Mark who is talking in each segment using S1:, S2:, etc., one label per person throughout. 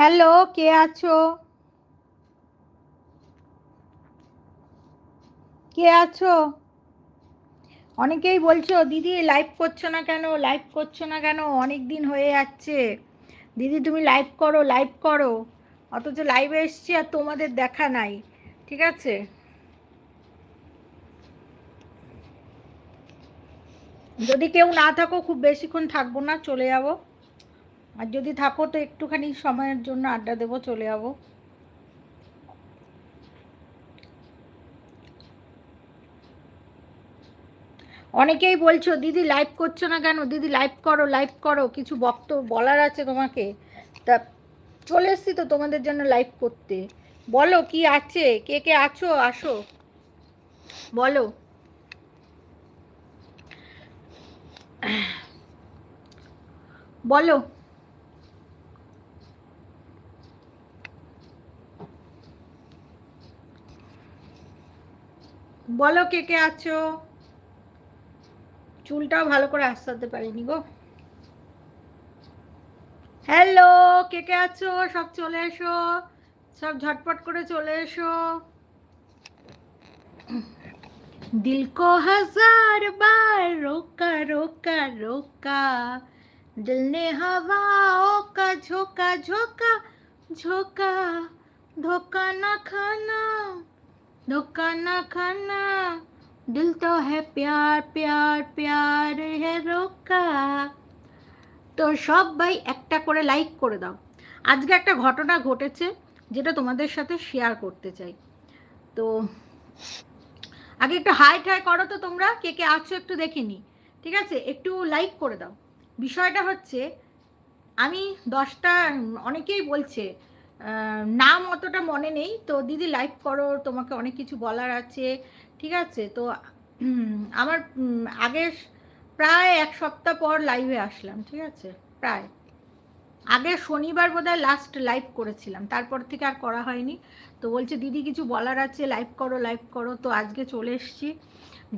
S1: Hello, কে আছো? কে আছো? অনেকেই বলছো, দিদি লাইভ করছ না কেন? লাইভ করছ না কেন? অনেক দিন হয়ে যাচ্ছে। দিদি, তুমি লাইভ করো লাইভ করো। অথচ লাইভে এসছি আর তোমাদের দেখা নাই। ঠিক আছে? যদি কেউ না থাকো, খুব বেশিক্ষণ থাকব না, চলে যাব। আর যদি থাকো তো একটুখানি সময়ের জন্য আড্ডা দেবো, চলে যাব। অনেকেই বলছো, দিদি লাইভ করছ না কেন? দিদি লাইভ করো লাইভ করো। কিছু বক্তব্য বলার আছে তোমাকে? তা চলে এসছি তো তোমাদের জন্য লাইভ করতে। বলো কি আছে? কে কে আছো? আসো। বলো। বলো। বলো কে কে আছো? চুলটাও ভালো করে আস্তে পারিনি গো। হ্যালো কে কে আছো? সব চলে এসো। সব ঝটপট করে চলে এসো। দিল কো হাজার বার রোকা রোকা রোকা। দিল নে হাওয়া, ওকা, ঝোকা ঝোকা ঝোকা। ধোকা না খানা धोखा ना खाना दिल तो है प्यार प्यार प्यार है रोका তো সবাই একটা করে লাইক করে দাও আজকে একটা ঘটনা ঘটেছে যেটা তোমাদের সাথে শেয়ার করতে চাই তো আগে একটু হাই ঠাই করো তো তোমরা কে কে আছো একটু দেখে নি ঠিক আছে একটু লাইক করে দাও বিষয়টা হচ্ছে আমি দশটা অনেকেই বলছে আহ, নাম অতটা মনে নেই। তো দিদি লাইভ করো, তোমাকে অনেক কিছু বলার আছে, ঠিক আছে? তো আমার আগে প্রায় এক সপ্তাহ পর লাইভে আসলাম, ঠিক আছে? প্রায়। আগে শনিবার বোধহয় লাস্ট লাইভ করেছিলাম, তারপর থেকে আর করা হয়নি। তো বলছে, দিদি কিছু বলার আছে লাইভ করো লাইভ করো। তো আজকে চলে এসেছি,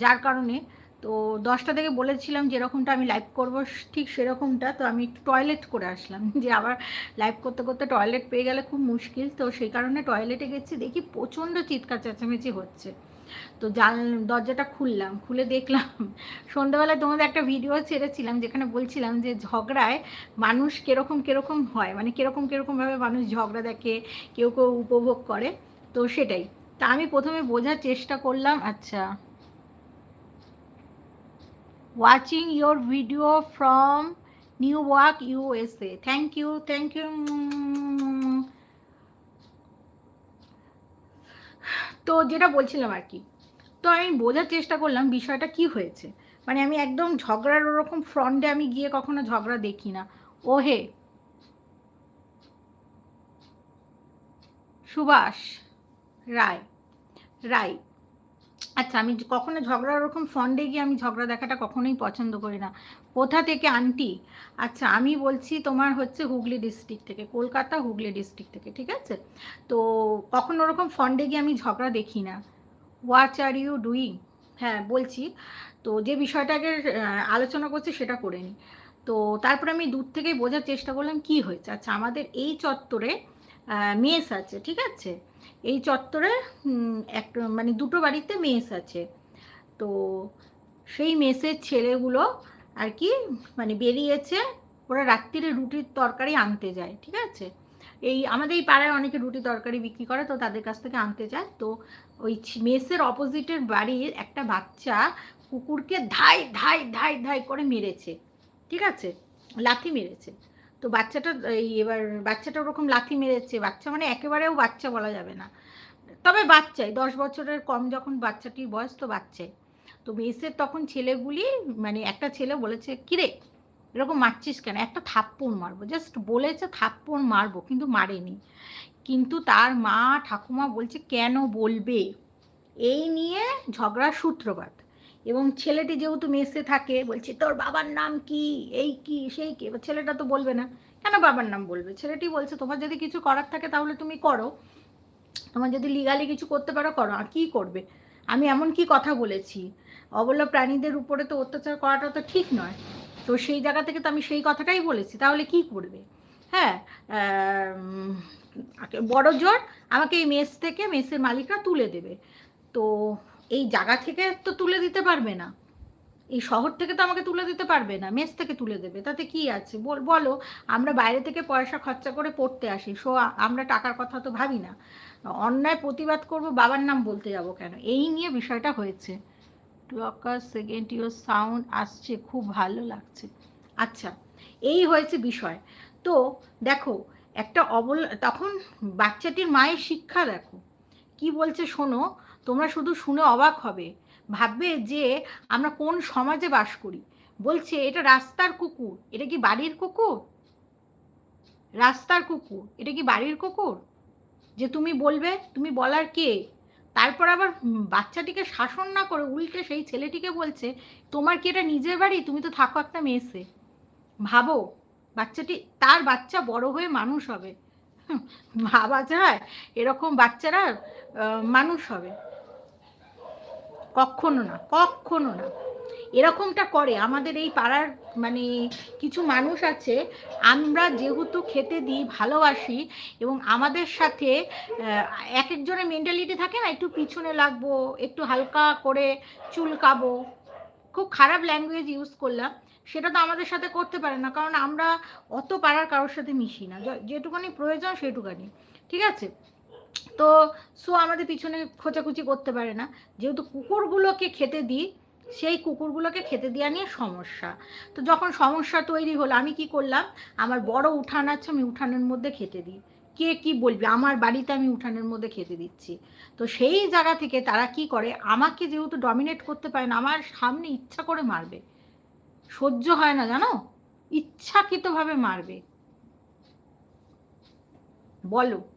S1: যার কারণে তো দশটা থেকে বলেছিলাম যেরকমটা আমি লাইভ করব, ঠিক সেরকমটা। তো আমি একটু টয়লেট করে আসলাম, যে আবার লাইভ করতে করতে টয়লেট পেয়ে গেলে খুব মুশকিল। তো সেই কারণে টয়লেটে গেছি, দেখি প্রচণ্ড চিৎকার চেঁচামেচি হচ্ছে। তো জাল দরজাটা খুললাম, খুলে দেখলাম, সন্ধ্যাবেলায় তোমাদের একটা ভিডিও ছেড়েছিলাম, যেখানে বলছিলাম যে ঝগড়ায় মানুষ কীরকম কীরকম হয় মানে কীরকম কিরকমভাবে মানুষ ঝগড়া দেখে, কেউ কেউ উপভোগ করে। তো সেটাই। তা আমি প্রথমে বোঝার চেষ্টা করলাম আচ্ছা। Your video from New York USA thank you thank you তো যেটা বলছিলাম আর কি, তো আমি বোঝার চেষ্টা করলাম বিষয়টা কি হয়েছে। মানে আমি একদম ঝগড়ার ওরকম ফ্রন্টে আমি গিয়ে কখনো ঝগড়া দেখি না। ও হে সুভাষ রায় রায়। আচ্ছা আমি কখনো ঝগড়া ওরকম ফন্ডে গিয়ে আমি ঝগড়া দেখাটা কখনোই পছন্দ করি না। কোথা থেকে আন্টি আচ্ছা আমি বলছি তোমার হচ্ছে হুগলি ডিস্ট্রিক্ট থেকে, কলকাতা হুগলি ডিস্ট্রিক্ট থেকে, ঠিক আছে? তো কখনো ওরকম ফন্ডে গিয়ে আমি ঝগড়া দেখি না। হোয়াট আর ইউ ডুইং হ্যাঁ বলছি। তো যে বিষয়টাকে আলোচনা করছি সেটা করে নিই তো তারপরে আমি দূর থেকেই বোঝার চেষ্টা করলাম কি হয়েছে। আচ্ছা আমাদের এই চত্বরে মেস আছে, ঠিক আছে? এই চত্বরে এক মানে দুটো বাড়িতে মেস আছে। তো সেই মেসের ছেলেগুলো আর কি মানে বেরিয়েছে, ওরা রাত্রিরে রুটির তরকারি আনতে যায়, ঠিক আছে? এই আমাদের এই পাড়ায় অনেকে রুটি তরকারি বিক্রি করে, তো তাদের কাছ থেকে আনতে যায়। তো ওই মেসের অপোজিটের বাড়ির একটা বাচ্চা কুকুরকে ধাই ধাই ধাই ধাই করে মেরেছে, ঠিক আছে? লাথি মেরেছে। তো বাচ্চাটা, এই এবার বাচ্চাটা ওরকম লাথি মেরেছে, বাচ্চা মানে একেবারেও বাচ্চা বলা যাবে না। তবে বাচ্চাই, দশ বছরের কম যখন বাচ্চাটির বয়স তো বাচ্চাই। তো মেসের তখন ছেলেগুলি মানে একটা ছেলে বলেছে, কিরে, এরকম মারছিস কেন? একটা থাপ্পড় মারবো জাস্ট বলেছে থাপ্পড় মারবো, কিন্তু মারেনি। কিন্তু তার মা ঠাকুমা বলছে, কেন বলবে? এই নিয়ে ঝগড়ার সূত্রপাত। এবং ছেলেটি যেহেতু মেসে থাকে, বলছে, তোর বাবার নাম কি? এই কি? সেই কি? এবার ছেলেটা তো বলবে না। কেন বাবার নাম বলবে? ছেলেটি বলছে, তোমার যদি কিছু করার থাকে তাহলে তুমি করো। তোমার যদি লিগালি কিছু করতে পারো, করো। আর কী করবে? আমি এমন কি কথা বলেছি? অবলা প্রাণীদের উপরে তো অত্যাচার করাটা তো ঠিক নয়। তো সেই জায়গা থেকে তো আমি সেই কথাটাই বলেছি। তাহলে কি করবে? হ্যাঁ বড় জোর আমাকে এই মেস থেকে, মেসের মালিকরা তুলে দেবে। তো এই জায়গা থেকে তো তুলে দিতে পারবে না। এই শহর থেকে তো আমাকে তুলে দিতে পারবে না, মেস থেকে তুলে দেবে, তাতে কি আছে? বলো আমরা বাইরে থেকে পয়সা খরচা করে পড়তে আসি, সো আমরা টাকার কথা তো ভাবি না। অন্যায় প্রতিবাদ করব, বাবার নাম বলতে যাব কেন? এই নিয়ে বিষয়টা হয়েছে। ক্লকার সেকেন্ড ইউর সাউন্ড আসছে, খুব ভালো লাগছে। আচ্ছা এই হয়েছে বিষয়। তো দেখো, একটা অবল, তখন বাচ্চাটির মায়ের শিক্ষা দেখো। কি বলছে শোনো তোমরা শুধু শুনে অবাক হবে। ভাববে যে আমরা কোন সমাজে বাস করি। বলছে, এটা রাস্তার কুকুর। এটা কি বাড়ির কুকুর? রাস্তার কুকুর। এটা কি বাড়ির কুকুর? যে তুমি বলবে, তুমি বলার কে? তারপর আবার বাচ্চাটিকে শাসন না করে উল্টে সেই ছেলেটিকে বলছে, তোমার কি এটা নিজের বাড়ি? তুমি তো থাকো একটা মেসে। ভাবো, বাচ্চাটি, তার বাচ্চা বড় হয়ে মানুষ হবে। ভাবা যায়। এরকম বাচ্চারা মানুষ হবে। কখনো না কখনো না। এরকমটা করে। আমাদের এই পাড়ার মানে কিছু মানুষ আছে, আমরা যেহেতু খেতে দিই, ভালোবাসি এবং আমাদের সাথে এক একজনের মেন্টালিটি থাকে না, একটু পিছনে লাগবো, একটু হালকা করে চুলকাবো। খুব খারাপ ল্যাঙ্গুয়েজ ইউজ করলাম। সেটা তো আমাদের সাথে করতে পারে না, কারণ আমরা অত পাড়ার কারোর সাথে মিশি না। যেটুকানি প্রয়োজন সেটুকানি। ঠিক আছে? তো সো আমাদের পিছনে খোঁচাখুচি করতে পারে না। যেহেতু কুকুরগুলোকে খেতে দিই, সেই কুকুরগুলোকে খেতে দেওয়া নিয়ে সমস্যা। তো যখন সমস্যা তৈরি হলো, আমি কি করলাম, আমার বড় উঠান আছে, আমি উঠানের মধ্যে খেতে দিই। কে কি বলবে? আমার বাড়িতে আমি উঠানের মধ্যে খেতে দিচ্ছি। তো সেই জায়গা থেকে তারা কি করে, আমাকে যেহেতু ডমিনেট করতে পারে না, আমার সামনে ইচ্ছা করে মারবে। সহ্য হয় না, জানো? ইচ্ছাকৃতভাবে মারবে। বলো।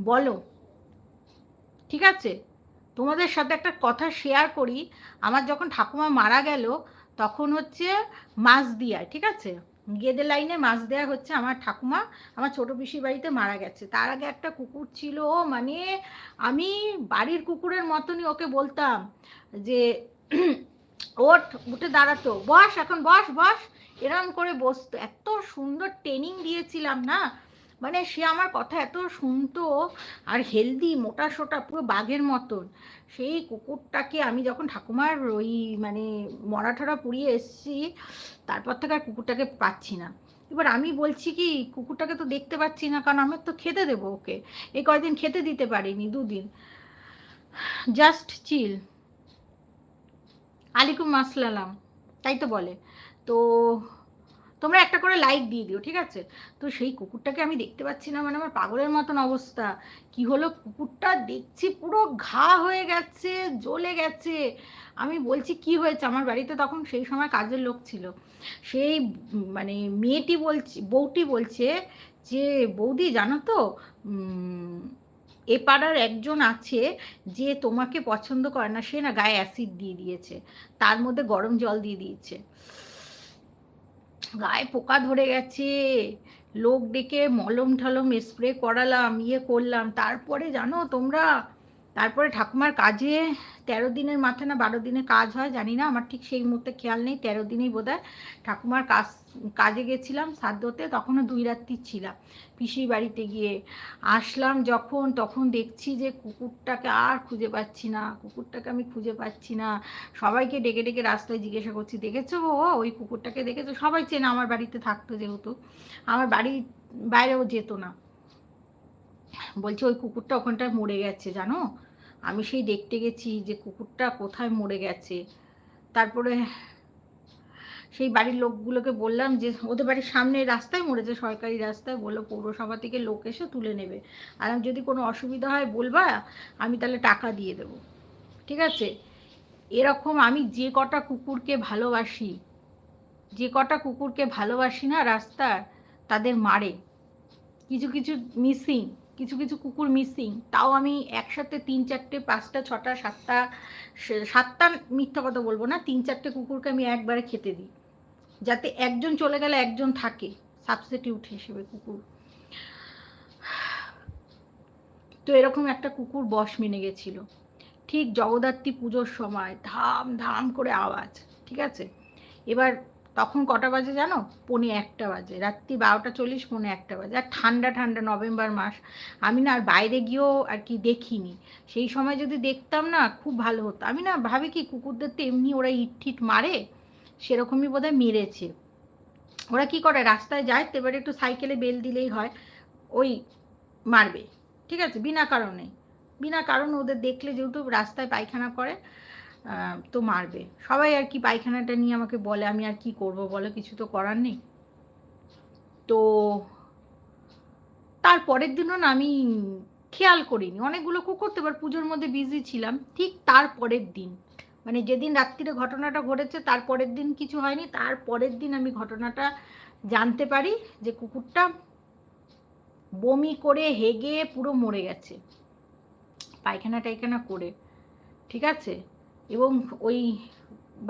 S1: বলো। ঠিক আছে? তোমাদের সাথে একটা কথা শেয়ার করি। আমার যখন ঠাকুমা মারা গেল, তখন হচ্ছে মাছ দিয়া ঠিক আছে? গেদে লাইনে মাছ দেওয়া হচ্ছে আমার ঠাকুমা। আমার ছোটো পিসির বাড়িতে মারা গেছে। তার আগে একটা কুকুর ছিল মানে আমি বাড়ির কুকুরের মতনই ওকে বলতাম যে, ওঠ, উঠে দাঁড়াতো। বস, এখন বস বস। এরম করে বসতো। এত সুন্দর ট্রেনিং দিয়েছিলাম না? মানে সে আমার কথা এত শুনতো আর হেলদি মোটা সোটা পুরো বাঘের মতন। সেই কুকুরটাকে আমি যখন ঠাকুমার ওই মানে মরাঠরা পুড়িয়ে এসছি, তারপর থেকে আর কুকুরটাকে পাচ্ছি না। এবার আমি বলছি কি, কুকুরটাকে তো দেখতে পাচ্ছি না, কারণ আমার তো খেতে দেবো ওকে। এই কয়েকদিন খেতে দিতে পারিনি, দুদিন। জাস্ট চিল আলিকুম আসসালাম, তাই তো বলে। তো তোমরা একটা করে লাইক দিয়ে দিও, ঠিক আছে? তো সেই কুকুরটাকে আমি দেখতে পাচ্ছি না মানে আমার পাগলের মতন অবস্থা। কি হলো? কুকুরটা দেখছি পুরো ঘা হয়ে গেছে, জ্বলে গেছে। আমি বলছি, কি হয়েছে? আমার বাড়িতে তখন সেই সময় কাজের লোক ছিল। সেই মানে মেয়েটি বলছি, বউটি বলছে যে, বৌদি, জানো তো এ পাড়ার একজন আছে যে তোমাকে পছন্দ করে না, সে না গায়ে অ্যাসিড দিয়ে দিয়েছে। তার মধ্যে গরম জল দিয়ে দিয়েছে। গায়ে পোকা ধরে গেছে। লোক ডেকে মলম ঠলম স্প্রে করালাম ইয়ে করলাম। তারপরে জানো তোমরা তারপরে ঠাকুমার কাজে তেরো দিনের মাথায় না বারো দিনে কাজ হয়, জানি না, আমার ঠিক সেই মুহূর্তে খেয়াল নেই, তেরো দিনেই বোধ হয় ঠাকুমার কাজ, কাজে গেছিলাম সাধ্যতে তখনও দুই রাত্রি ছিলাম। পিসির বাড়িতে গিয়ে আসলাম যখন, তখন দেখছি যে কুকুরটাকে আর খুঁজে পাচ্ছি না, কুকুরটাকে আমি খুঁজে পাচ্ছি না। সবাইকে ডেকে ডেকে রাস্তায় জিজ্ঞাসা করছি, দেখেছ ও ওই কুকুরটাকে দেখেছ? সবাই চেনে আমার বাড়িতে থাকতো যেহেতু, আমার বাড়ির বাইরেও যেত না। বলছে, ওই কুকুরটা ওখানটায় মরে গেছে, জানো? আমি সেই দেখতে গেছি যে কুকুরটা কোথায় মরে গেছে। তারপরে সেই বাড়ির লোকগুলোকে বললাম যে, ওদের বাড়ির সামনে রাস্তায় মরেছে, সরকারি রাস্তায়। বলল, পৌরসভা থেকে লোক এসে তুলে নেবে। আর যদি কোনো অসুবিধা হয় বলবা, আমি তাহলে টাকা দিয়ে দেবো। ঠিক আছে? এরকম আমি যে কটা কুকুরকে ভালোবাসি, যে কটা কুকুরকে ভালোবাসি না রাস্তার, তাদের মারে। কিছু কিছু মিসিং কিছু কিছু কুকুর মিসিং তাও আমি একসাথে তিন চারটে, পাঁচটা, ছটা, সাতটা সাতটা মিথ্যা কথা বলব না, তিন চারটে কুকুরকে আমি একবারে খেতে দিই। যাতে একজন চলে গেলে একজন থাকে সাবস্টিটিউট হিসেবে কুকুর। তো এরকম একটা কুকুর বস মেনে গেছিল। ঠিক জগদ্ধাত্রী পুজোর সময় ধাম ধাম করে আওয়াজ, ঠিক আছে? এবার তখন কটা বাজে জানো? পনে একটা বাজে। রাত্রি বারোটা চল্লিশ, পনে একটা বাজে। আর ঠান্ডা ঠান্ডা নভেম্বর মাস। আমি না আর বাইরে গিয়েও আর কি দেখিনি। সেই সময় যদি দেখতাম না, খুব ভালো হতো। আমি না ভাবি কি, কুকুরদের তো এমনি ওরা ইট মারে, সেরকমই বোধহয় মেরেছে। ওরা কি করে, রাস্তায় যায়, তো এবারে একটু সাইকেলে বেল দিলেই হয়, ওই মারবে। ঠিক আছে? বিনা কারণে। বিনা কারণে ওদের দেখলে যেহেতু রাস্তায় পায়খানা করে তো মারবে। সবাই আর কি পায়খানাটা নিয়ে আমাকে বলে, আমি আর কি করব বলো, কিছু তো করার নেই। তো তার পরের দিনও না আমি খেয়াল করিনি। অনেকগুলো কুকুর তো এবার পুজোর মধ্যে বিজি ছিলাম। ঠিক তার পরের দিন মানে যেদিন রাত্রিরে ঘটনাটা ঘটেছে, তার পরের দিন কিছু হয়নি। তার পরের দিন আমি ঘটনাটা জানতে পারি যে কুকুরটা বমি করে হেগে পুরো মরে গেছে পায়খানা টাইখানা করে। ঠিক আছে? এবং ওই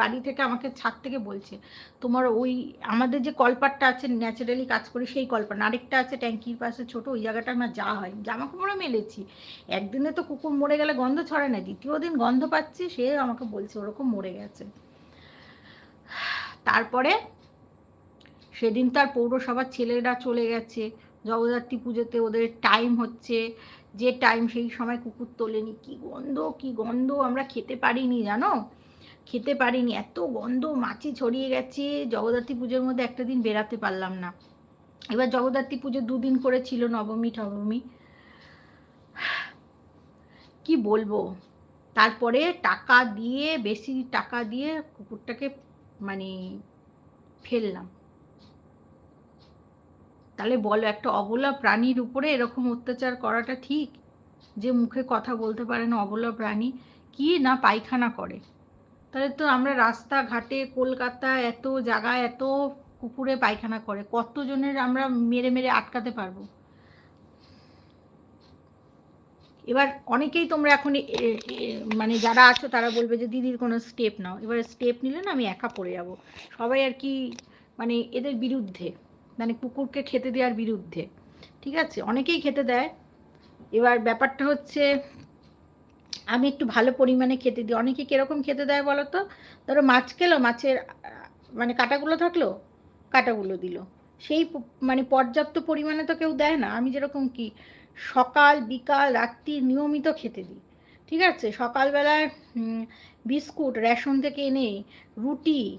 S1: বাড়ি থেকে আমাকে ছাদ থেকে বলছে, তোমার ওই, আমাদের যে কলপাটটা আছে ন্যাচারালি কাজ করি সেই কলপাট। আরেকটা আছে ট্যাঙ্কির পাশে ছোট, ওই জায়গাটা আমার যা হয়। জামা কাপড়ও মেলেছি একদিনে তো কুকুর মরে গেলে গন্ধ ছড়ে না। দ্বিতীয় দিন গন্ধ পাচ্ছি, সে আমাকে বলছে ওরকম মরে গেছে। তারপরে সেদিন তার পৌরসভার ছেলেরা চলে গেছে। জগদ্ধাত্রী পুজোতে ওদের টাইম হচ্ছে। যে টাইম সেই সময় কুকুর তোলেনি। কি গন্ধ কি গন্ধ আমরা খেতে পারিনি জানো? খেতে পারিনি। এত গন্ধ, মাছি ছড়িয়ে গেছে। জগদ্ধাত্রী পুজোর মধ্যে একটা দিন বেরাতে পারলাম না। এবার জগদ্ধাত্রী পুজো দুদিন করে ছিল নবমী নবমী কি বলব? তারপরে টাকা দিয়ে, বেশি টাকা দিয়ে কুকুরটাকে মানে ফেললাম। তাহলে বলো, একটা অবলা প্রাণীর উপরে এরকম অত্যাচার করাটা ঠিক? যে মুখে কথা বলতে পারে না অবলা প্রাণী, কি না পায়খানা করে? তাহলে তো আমরা রাস্তাঘাটে কলকাতা এত জায়গায় এত কুকুরে পায়খানা করে, কতজনের আমরা মেরে মেরে আটকাতে পারব? এবার অনেকেই তোমরা এখন মানে যারা আছো তারা বলবে যে দিদির কোনো স্টেপ নাও। এবার স্টেপ নিলে না আমি একা পড়ে যাব। সবাই আর কি মানে এদের বিরুদ্ধে। মানে কুকুরকে খেতে দেওয়ার বিরুদ্ধে। ঠিক আছে? অনেকেই খেতে দেয়। এবার ব্যাপারটা হচ্ছে, আমি একটু ভালো পরিমাণে খেতে দিই। অনেকে কীরকম খেতে দেয় বলো তো? ধরো মাছ খেলো, মাছের মানে কাটাগুলো থাকল, কাটাগুলো দিল। সেই মানে পর্যাপ্ত পরিমাণে তো কেউ দেয় না। আমি যেরকম কি, সকাল, বিকাল, রাত্রি নিয়মিত খেতে দিই। ঠিক আছে? সকালবেলায় বিস্কুট, রেশন থেকে এনে, রুটি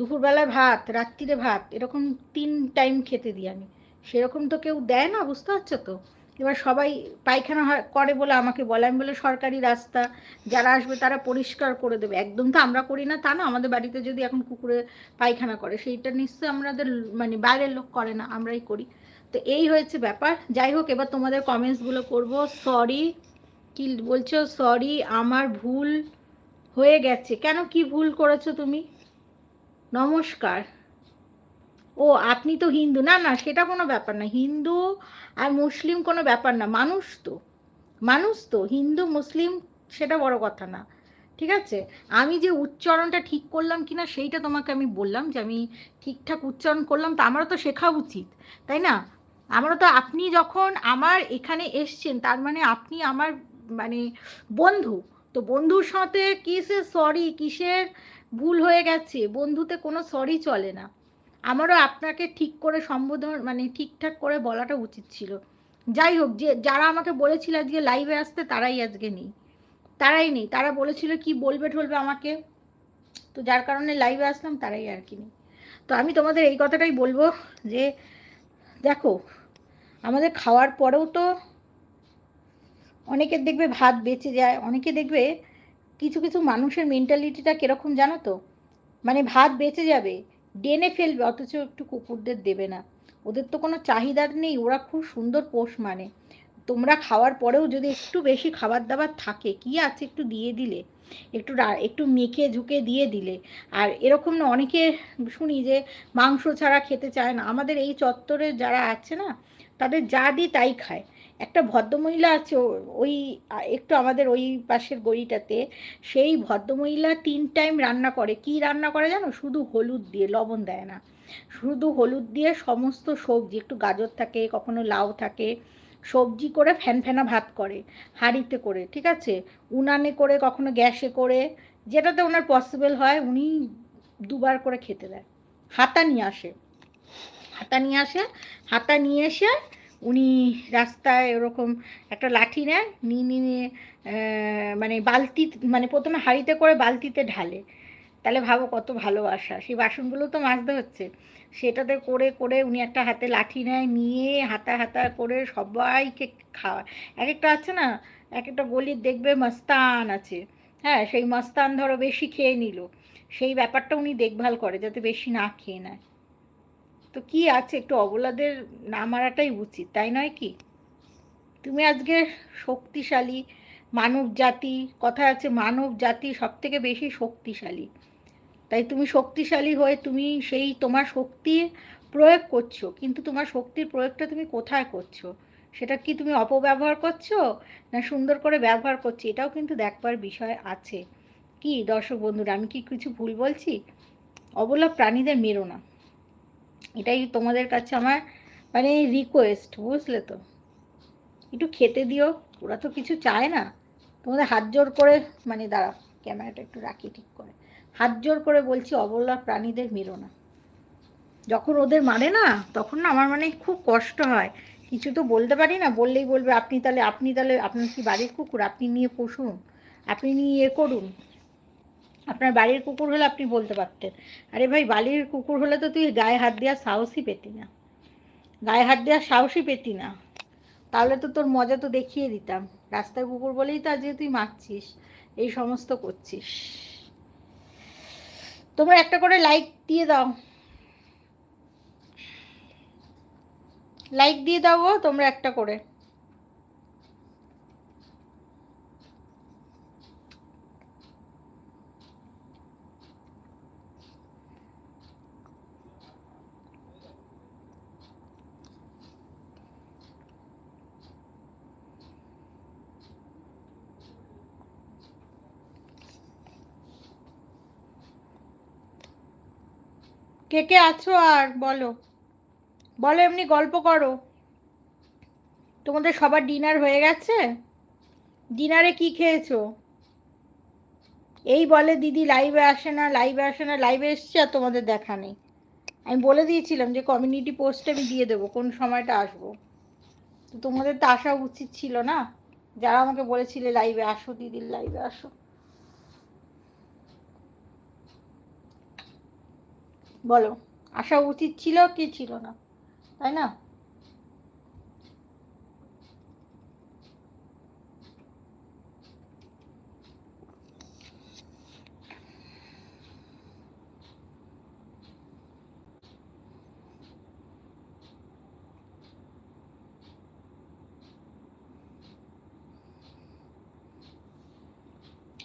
S1: দুপুরবেলায় ভাত, রাত্রিরে ভাত, এরকম তিন টাইম খেতে দিই আমি। সেরকম তো কেউ দেয় না, বুঝতে পারছ তো? এবার সবাই পায়খানা হয়, করে বলে আমাকে বলে। আমি বলে, সরকারি রাস্তা, যারা আসবে তারা পরিষ্কার করে দেবে। একদম তো আমরা করি না, তা না? আমাদের বাড়িতে যদি এখন কুকুরে পায়খানা করে, সেইটা নিশ্চয়ই আমাদের মানে বাইরের লোক করে না, আমরাই করি। তো এই হয়েছে ব্যাপার। যাই হোক, এবার তোমাদের কমেন্টসগুলো করব। সরি কি বলছো? সরি আমার ভুল হয়ে গেছে। কেন কি ভুল করেছ তুমি? নমস্কার। ও, আপনি তো হিন্দু। না না, সেটা কোনো ব্যাপার না। হিন্দু আর মুসলিম কোনো ব্যাপার না। মানুষ তো। মানুষ তো। হিন্দু, মুসলিম, সেটা বড় কথা না। ঠিক আছে? আমি যে উচ্চারণটা ঠিক করলাম কিনা সেইটা তোমাকে আমি বললাম যে আমি ঠিকঠাক উচ্চারণ করলাম, তো আমারও তো শেখা উচিত। তাই না? আমারও তো আপনি যখন আমার এখানে এসছেন, তার মানে আপনি আমার মানে বন্ধু। তো বন্ধুর সাথে কিসের সরি কিসের ভুল হয়ে গেছে, বন্ধুতে কোনো সরি চলে না। আমারও আপনাকে ঠিক করে সম্বোধন মানে ঠিকঠাক করে বলাটা উচিত ছিল। যাই হোক, যে, যারা আমাকে বলেছিল আজকে লাইভে আসতে, তারাই আজকে নেই। তারাই নেই। তারা বলেছিল কি বলবে ঠলবে আমাকে। তো যার কারণে লাইভে আসলাম, তারাই আর কি নেই। তো আমি তোমাদের এই কথাটাই বলব যে, দেখো, আমাদের খাওয়ার পরেও তো অনেকের দেখবে ভাত বেঁচে যায়, অনেকে দেখবে কিছু কিছু মানুষের মেন্টালিটিটা কীরকম জানো তো? মানে ভাত বেঁচে যাবে, ডেনে ফেলবে, অথচ একটু কুকুরদের দেবে না। ওদের তো কোনো চাহিদা নেই, ওরা খুব সুন্দর পোষ মানে। তোমরা খাওয়ার পরেও যদি একটু বেশি খাবার দাবার থাকে, কি আছে একটু দিয়ে দিলে? একটু একটু মেখে ঝুঁকে দিয়ে দিলে। আর এরকম না, অনেকে শুনি যে মাংস ছাড়া খেতে চায় না। আমাদের এই চত্বরে যারা আছে না, তাদের যা দিই তাই খায়। একটা ভদ্রমহিলা আছে ওই একটু আমাদের ওই পাশের গড়িটাতে সেই ভদ্রমহিলা তিন টাইম রান্না করে। কি রান্না করে জানো? শুধু হলুদ দিয়ে, লবণ দেয় না। শুধু হলুদ দিয়ে সমস্ত সবজি, একটু গাজর থাকে, কখনো লাউ থাকে, সবজি করে ফ্যান ফ্যানা ভাত করে, হাঁড়িতে করে, ঠিক আছে? উনানে করে, কখনো গ্যাসে করে, যেটাতে ওনার পসিবল হয়, উনি দুবার করে খেতে দেয়। হাতা নিয়ে আসে। হাতা নিয়ে আসে, হাতা নিয়ে এসে উনি রাস্তায় ওরকম একটা লাঠি নেয়, নিয়ে নিয়ে মানে বালতি মানে প্রথমে হাঁড়িতে করে বালতিতে ঢালে। তাহলে ভাবো কত ভালোবাসা। সেই বাসনগুলো তো মাজতে হচ্ছে। সেটাতে করে করে উনি একটা হাতে লাঠি নেয়, নিয়ে হাতা হাতা করে সবাইকে খাওয়া এক একটা আছে না এক একটা গলির দেখবে মস্তান আছে। হ্যাঁ সেই মস্তান ধরো বেশি খেয়ে নিল। সেই ব্যাপারটা উনি দেখভাল করে যাতে বেশি না খেয়ে নেয়। তো কি আছে? একটু অবলাদের না মারাটাই উচিত, তাই নয় কি? তুমি আজকে শক্তিশালী মানব জাতি কথা আছে মানব জাতি সব থেকে বেশি শক্তিশালী। তাই তুমি শক্তিশালী হয়ে তুমি সেই তোমার শক্তির প্রয়োগ করছ, কিন্তু তোমার শক্তির প্রয়োগটা তুমি কোথায় করছ? সেটা কি তুমি অপব্যবহার করছ না সুন্দর করে ব্যবহার করছ? এটাও কিন্তু দেখবার বিষয় আছে। কি দর্শক বন্ধুরা, আমি কি কিছু ভুল বলছি? অবলা প্রাণীদের মেরো না। এটাই তোমাদের কাছে আমার মানে রিকোয়েস্ট বুঝলে তো? একটু খেতে দিও, ওরা তো কিছু চায় না। তোমাদের হাত জোর করে মানে দাঁড়া ক্যামেরাটা একটু রাখি ঠিক করে। হাত জোর করে বলছি, অবলা প্রাণীদের মেরো না। যখন ওদের মারে না, তখন না আমার মানে খুব কষ্ট হয়। কিছু তো বলতে পারি না, বললেই বলবে, আপনি তাহলে আপনি তাহলে, আপনার কি বাড়ির কুকুর? আপনি নিয়ে পশুন আপনি নিয়ে ইয়ে করুন। আপনার বাড়ির কুকুর হলে আপনি বলতে পারতেন। আরে ভাই বাড়ির কুকুর হলে তো তুই গায়ে হাত দেওয়ার সাহসই পেতি না। গায়ে হাত দেওয়ার সাহসই পেতি না। তাহলে তো তোর মজা তো দেখিয়ে দিতাম। রাস্তায় কুকুর বলেই তো আজকে তুই মারছিস। এই সমস্ত করছিস। তোমরা একটা করে লাইক দিয়ে দাও। লাইক দিয়ে দাও তোমরা একটা করে। কে কে আছো আর বলো। বলো এমনি গল্প করো। তোমাদের সবার ডিনার হয়ে গেছে? ডিনারে কি খেয়েছো? এই বলে দিদি লাইভে আসে না লাইভে আসে না লাইভে এসছে আর তোমাদের দেখা নেই। আমি বলে দিয়েছিলাম যে কমিউনিটি পোস্টে আমি দিয়ে দেবো, কোন সময়টা আসব। তো তোমাদের তো আসা উচিত ছিল না? যারা আমাকে বলেছিলে লাইভে আসো, দিদির লাইভে আসো। বলো আসা উচিত ছিল কি ছিল না? তাই না?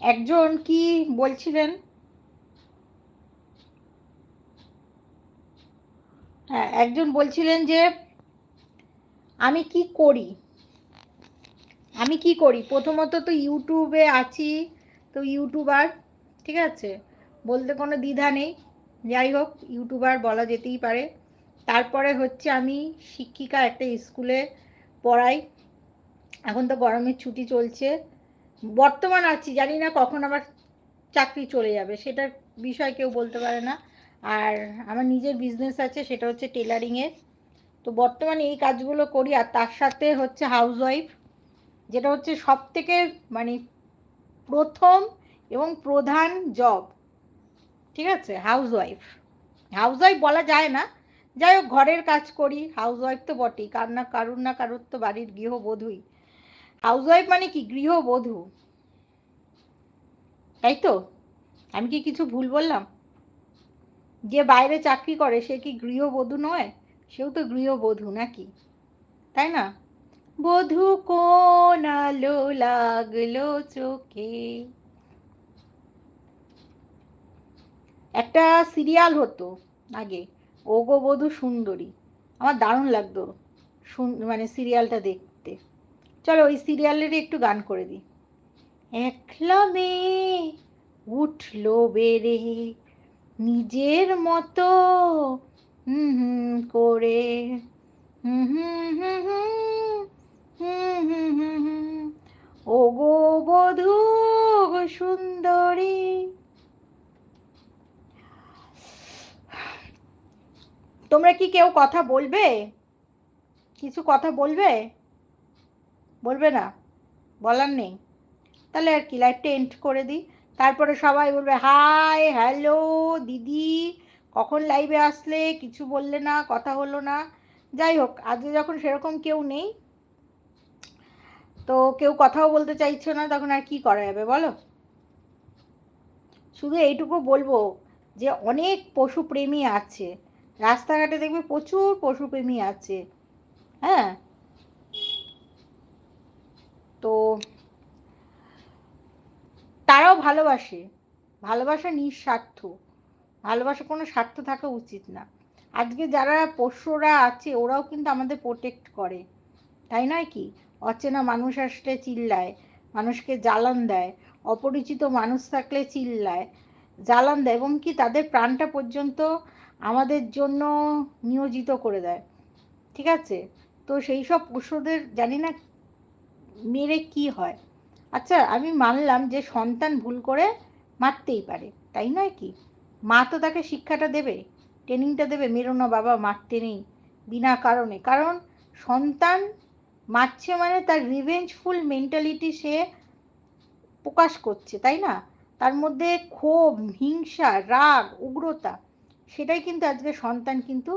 S1: একজন কি বলছিলেন হ্যাঁ একজন বলছিলেন যে, আমি কি করি? আমি কি করি? প্রথমত তো ইউটিউবে আছি, তো ইউটিউবার, ঠিক আছে? বলতে কোনো দ্বিধা নেই। যাই হোক, ইউটিউবার বলা যেতেই পারে। তারপরে হচ্ছে আমি শিক্ষিকা একটা স্কুলে পড়াই। এখন তো গরমের ছুটি চলছে। বর্তমান আছি, জানি না কখন আবার চাকরি চলে যাবে, সেটার বিষয় কেউ বলতে পারে না। আর আমার নিজের বিজনেস আছে, সেটা হচ্ছে টেলারিংয়ের তো বর্তমানে এই কাজগুলো করি, আর তার সাথে হচ্ছে হাউস ওয়াইফ যেটা হচ্ছে সব থেকে মানে প্রথম এবং প্রধান জব ঠিক আছে? হাউস ওয়াইফ হাউস ওয়াইফ বলা যায় না। যাই হোক, ঘরের কাজ করি হাউস ওয়াইফ তো বটেই, কার না কারুর না কারুর তো বাড়ির গৃহবধূই। হাউস ওয়াইফ মানে কি? গৃহবধূ। তাই তো? আমি কি কিছু ভুল বললাম? যে বাইরে চাকরি করে, সে কি গৃহবধূ নয়? সেও তো গৃহবধূ নাকি? তাই না? বধূ কোন আলো লাগল চোখে? একটা সিরিয়াল হতো আগে, ওগো বধূ সুন্দরী। আমার দারুণ লাগতো মানে সিরিয়ালটা দেখতে। চলো ওই সিরিয়ালেরই একটু গান করে দিই। একলা মেয়ে উঠল বেড়ে নিজের মতো। হুম হুম, করে। হুম হুম হুম হুম হুম হুম হুম ও গো বধূ সুন্দরী। তোমরা কি কেউ কথা বলবে? কিছু কথা বলবে? বলবে না? বলার নেই। তাহলে আর কি লাইভটা এন্ড করে দিই। তারপরে সবাই বলবে, হাই, হ্যালো, দিদি, কখন লাইভে আসলে? কিছু বললে না, কথা হলো না। যাই হোক, আজকে যখন সেরকম কেউ নেই, তো কেউ কথাও বলতে চাইছো না, তখন আর কি করা যাবে বলো? শুধু এইটুকু বলব যে অনেক পশুপ্রেমী আছে। রাস্তাঘাটে দেখবে প্রচুর পশুপ্রেমী আছে। হ্যাঁ? তো তারাও ভালোবাসে। ভালোবাসা নিঃস্বার্থ। ভালোবাসা কোনো স্বার্থ থাকা উচিত না। আজকে যারা পোষ্যরা আছে, ওরাও কিন্তু আমাদের প্রোটেক্ট করে। তাই নয় কি? অচেনা মানুষ আসলে চিল্লায়, মানুষকে জ্বালান দেয়, অপরিচিত মানুষ থাকলে চিল্লায়, জ্বালান দেয়, এবং কি তাদের প্রাণটা পর্যন্ত আমাদের জন্য নিয়োজিত করে দেয়। ঠিক আছে? তো সেই সব পশুদের জানি না মেরে কি হয়। আচ্ছা আমি মানলাম যে সন্তান ভুল করে মারতেই পারে, তাই নয় কি? মা তো তাকে শিক্ষাটা দেবে ট্রেনিংটা দেবে মেরো না বাবা মারতে নেই, বিনা কারণে। কারণ সন্তান মারছে মানে তার রিভেঞ্জফুল মেন্টালিটি সে প্রকাশ করছে, তাই না? তার মধ্যে ক্ষোভ, হিংসা, রাগ, উগ্রতা, সেটাই কিন্তু আজকে সন্তান কিন্তু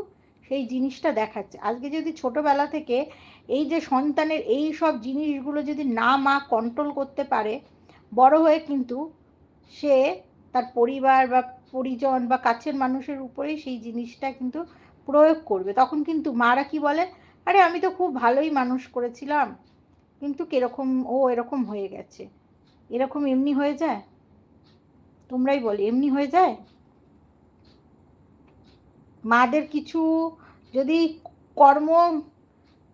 S1: সেই জিনিসটা দেখাচ্ছে। আজকে যদি ছোটোবেলা থেকে এই যে সন্তানের এই সব জিনিসগুলো যদি না মা কন্ট্রোল করতে পারে, বড় হয়ে কিন্তু সে তার পরিবার বা পরিজন বা কাছের মানুষের উপরেই সেই জিনিসটা কিন্তু প্রয়োগ করবে। তখন কিন্তু মারা কি বলে? আরে, আমি তো খুব ভালোই মানুষ করেছিলাম, কিন্তু কীরকম ও এরকম হয়ে গেছে। এরকম এমনি হয়ে যায়? তোমরাই বলে, এমনি হয়ে যায়? মাদের কিছু যদি কর্ম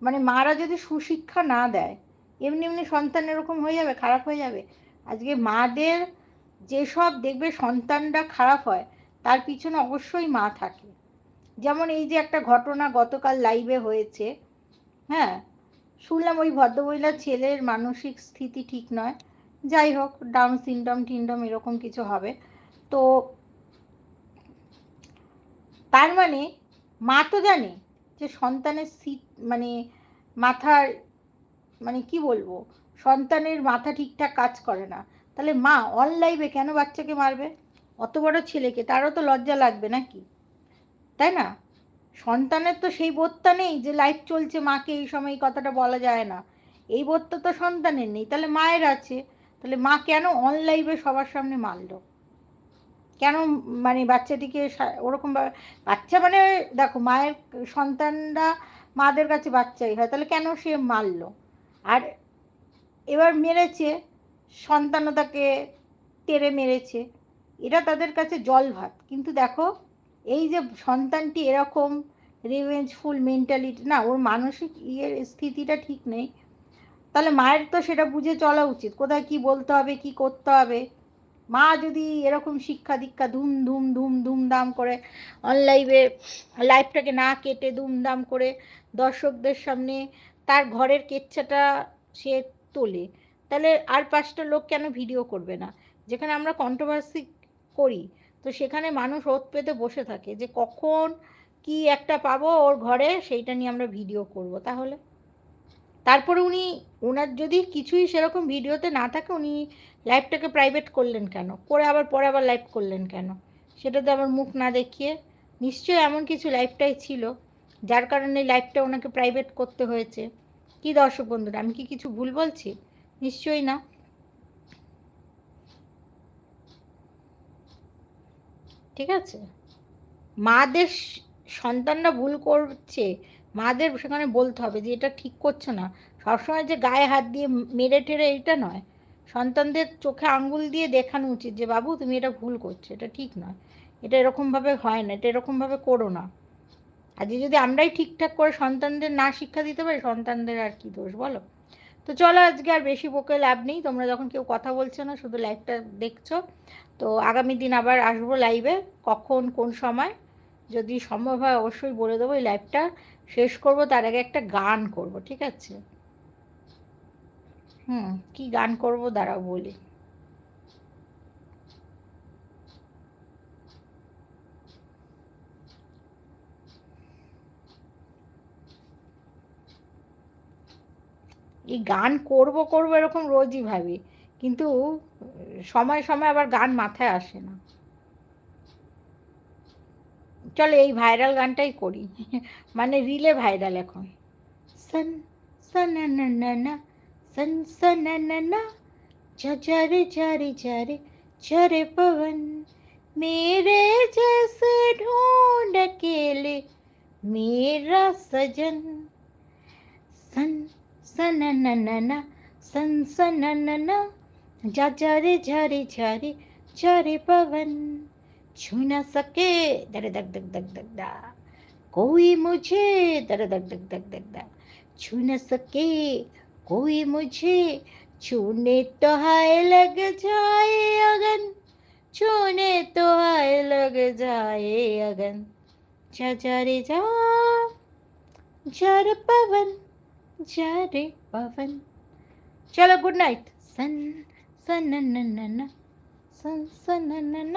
S1: মানে মারা যদি সুশিক্ষা না দেয়, এমনি এমনি সন্তান এরকম হয়ে যাবে, খারাপ হয়ে যাবে। আজকে মাদের যেসব দেখবে সন্তানরা খারাপ হয়, তার পিছনে অবশ্যই মা থাকে। যেমন এই যে একটা ঘটনা গতকাল লাইভে হয়েছে হ্যাঁ? শুনলাম ওই ভদ্রমহিলার ছেলের মানসিক স্থিতি ঠিক নয়। যাই হোক ডাউন সিনডম টিনডম এরকম কিছু হবে। তো তার মানে মা তো জানে যে সন্তানের সিট মানে মাথার মানে কি বলব, সন্তানের মাথা ঠিকঠাক কাজ করে না। তাহলে মা অন লাইভে কেন বাচ্চাকে মারবে? অত বড় ছেলেকে, তারও তো লজ্জা লাগবে নাকি? তাই না? সন্তানের তো সেই বোধটা নেই যে লাইফ চলছে, মাকে এই সময় এই কথাটা বলা যায় না। এই বোধটা তো সন্তানের নেই। তাহলে মায়ের আছে। তাহলে মা কেন অন লাইভে সবার সামনে মারলো? কেন মানে বাচ্চাটিকে ওরকম বাচ্চা মানে দেখো মায়ের সন্তানরা মাদের কাছে বাচ্চাই হয়, তাহলে কেন সে মারলো? আর এবার মেরেছে, সন্তানও তাকে তেড়ে মেরেছে এটা তাদের কাছে জল ভাত। কিন্তু দেখো, এই যে সন্তানটি এরকম রিভেঞ্জফুল মেন্টালিটি না, ওর মানসিক ইয়ের স্থিতিটা ঠিক নেই। তাহলে মায়ের তো সেটা বুঝে চলা উচিত। কোথায় কি বলতে হবে, কি করতে হবে? মা যদি এরকম শিক্ষা দীক্ষা ধুম ধুম ধুম ধুমধাম করে অনলাইভে লাইফটাকে না কেটে ধুমধাম করে দর্শকদের সামনে তার ঘরের কেচ্ছাটা সে তোলে, তাহলে আর পাঁচটা লোক কেন ভিডিও করবে না? যেখানে আমরা কন্ট্রোভার্সি করি, তো সেখানে মানুষ ওত পেতে বসে থাকে যে কখন কি একটা পাবো ওর ঘরে সেইটা নিয়ে আমরা ভিডিও করব, তাহলে? তারপরে উনি ওনার যদি কিছুই সেরকম ভিডিওতে না থাকে, উনি লাইভটাকে প্রাইভেট করলেন কেন? করে আবার পরে আবার লাইভ করলেন কেন? সেটাতে আবার মুখ না দেখিয়ে নিশ্চয়ই এমন কিছু লাইভটাই ছিল, যার কারণে লাইভটা ওনাকে প্রাইভেট করতে হয়েছে। কি দর্শক বন্ধুরা, আমি কি কিছু ভুল বলছি? নিশ্চয়ই না। ঠিক আছে? মাদের সন্তানরা ভুল করছে, মাদের সেখানে বলতে হবে যে এটা ঠিক করছে না। সবসময় যে গায়ে হাত দিয়ে মেরে ঠেরে এটা নয়। সন্তানদের চোখে আঙ্গুল দিয়ে দেখানো উচিত যে, বাবু, তুমি এটা ভুল করছ, এটা ঠিক নয়। এটা এরকমভাবে হয় না, এটা এরকমভাবে করো না। আজকে যদি আমরাই ঠিকঠাক করে সন্তানদের না শিক্ষা দিতে পারি, সন্তানদের আর কি দোষ বলো? তো চলো আজকে আর বেশি বকে লাভ নেই। তোমরা যখন কেউ কথা বলছো না, শুধু লাইভটা দেখছ। তো আগামী দিন আবার আসব লাইভে কখন, কোন সময়? যদি সম্ভব হয়, অবশ্যই বলে দেবো এই লাইভটা শেষ করব, তার আগে একটা গান করব, ঠিক আছে? হুম, কি গান করব? দাঁড়াও বলি। এই গান করব করব এরকম রোজই ভাবি, কিন্তু সময় সময় আবার গান মাথায় আসে না। চলো এই ভাইরাল গানটাই করি। মানে রিলে ভাইরাল এখন। সন সন, না না না સનસનના જજર જર જર જર પવન मेरे जैसे ढूंढ अकेले मेरा सजन सन सन ननना सन सन ननना जा झरे झरे झरे झरे पवन छू न सके दर दग दग दग दग दा कोई मुझे दर दग दग दग दग दा छू न सके कोई मुझे छूने तो हाय लग जाए अगन छूने तो हाय लग जाए अगन जा जा रे जा जा रे पवन जा रे पवन चलो गुड नाइट सन सन न न न सन सन न न